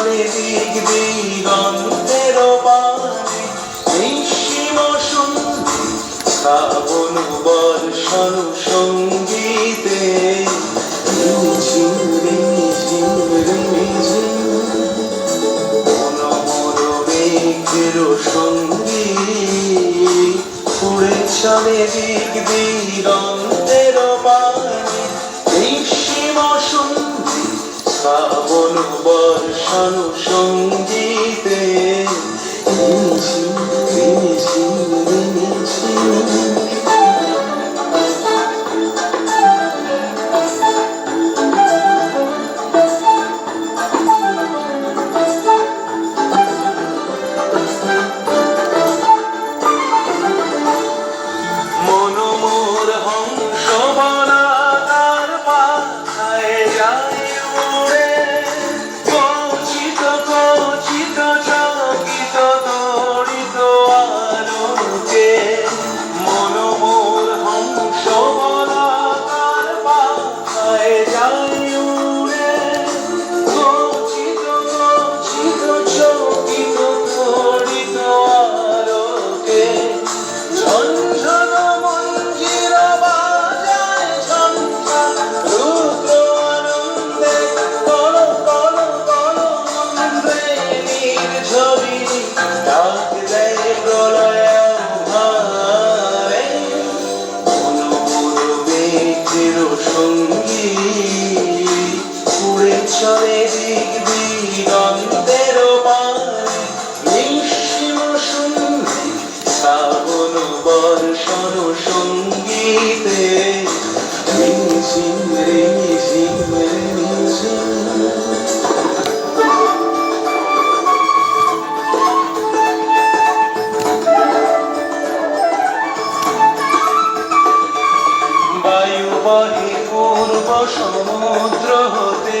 চলে দিক দিগন্তের নিঃসীম শ্রাবণ বর্ষণ সঙ্গীতে। সঙ্গী উড়ে চলে দিক দিগন্তের বর্ষণ সঙ্গীতে রিমিঝিম রিমিঝিম দিক দিগন্তের নিঃসীম সন্ধি শ্রাবণ বর্ষণ সঙ্গীতে রিমিঝিম রিমিঝিম সমুদ্র হতে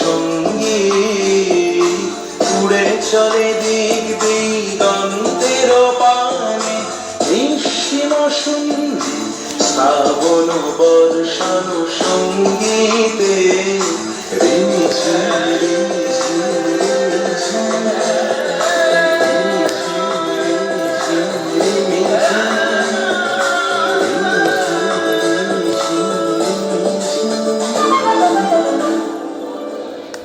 সঙ্গী। উড়ে চলে দিক দিগন্তের পানে। নিঃসীম সন্ধি শ্রাবণ বর্ষণ সঙ্গীতে।